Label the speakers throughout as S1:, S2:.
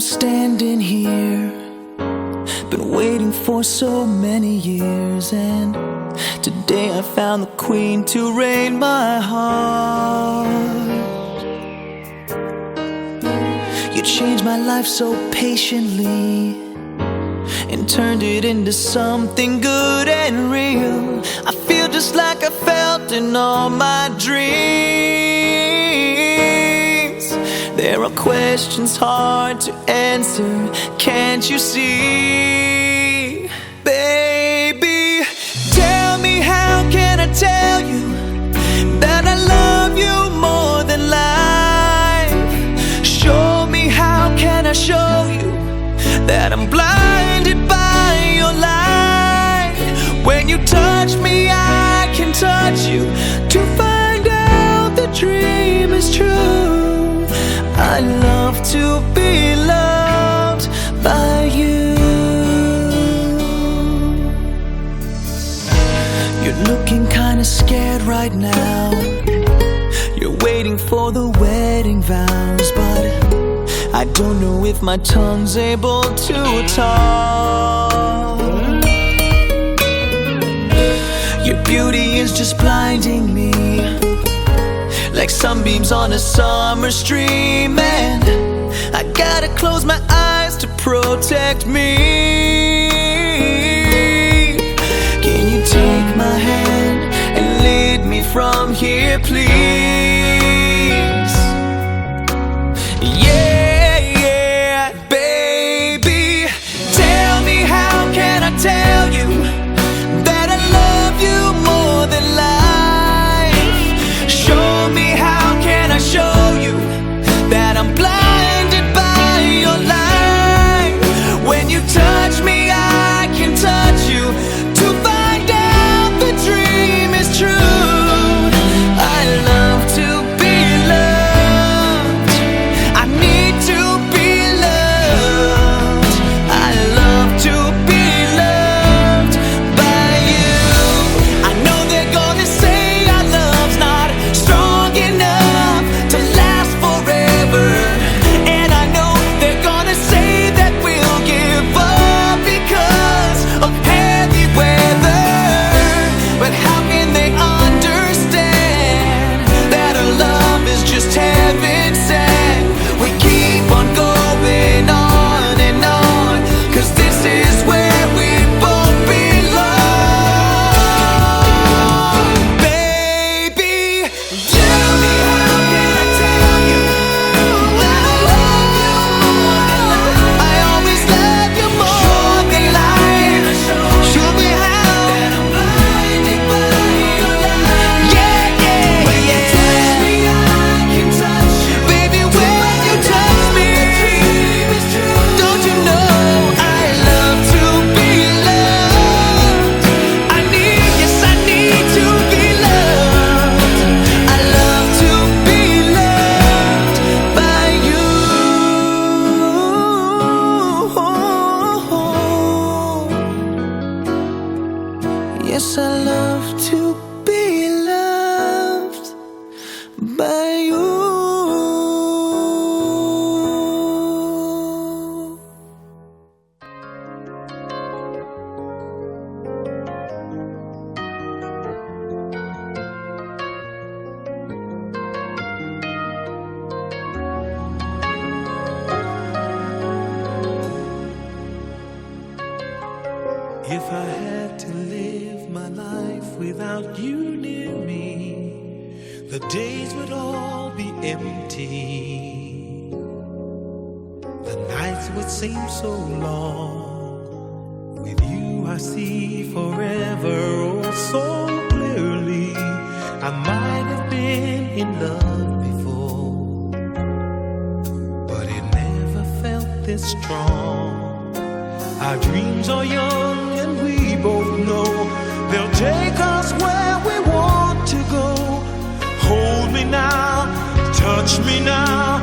S1: standing here. Been waiting for so many years, and today I found the queen to reign my heart. You changed my life so patiently and turned it into something good and real. I feel just like I felt in all my dreams. There are questions hard to answer, can't you see? Baby, tell me how can I tell you that I love you more than life? Show me how can I show you that I'm blinded by your light. When you touch me, I can touch you to to be loved by you. You're looking kinda scared right now. You're waiting for the wedding vows, but I don't know if my tongue's able to talk. Your beauty is just blinding me like sunbeams on a summer stream, and I gotta close my eyes to protect me. Can you take my hand and lead me from here, please?
S2: If I had to live my life without you near me, the days would all be empty. The nights would seem so long. With you, I see forever oh so clearly. I might have been in love before, but it never felt this strong. Our dreams are both know they'll take us where we want to go. Hold me now, touch me now.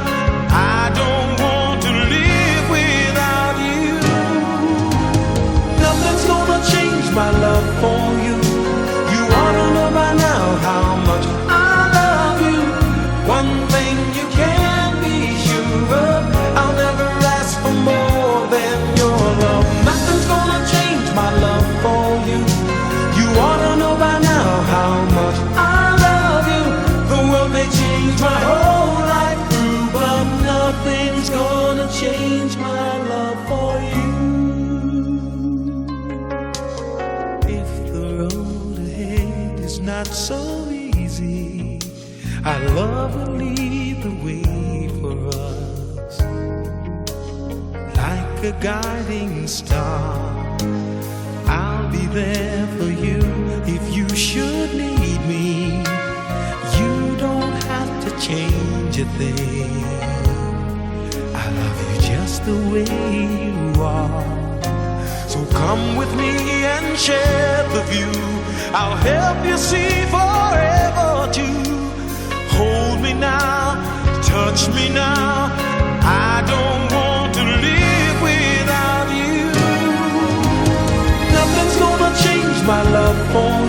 S2: not so easy. Our love will lead the way for us like a guiding star. I'll be there for you if you should need me. You don't have to change a thing. I love you just the way you are. So come with me. Share the view. I'll help you see forever too. Hold me now, touch me now. I don't want to live without you. Nothing's gonna change my love for you.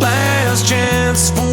S1: last, chance for.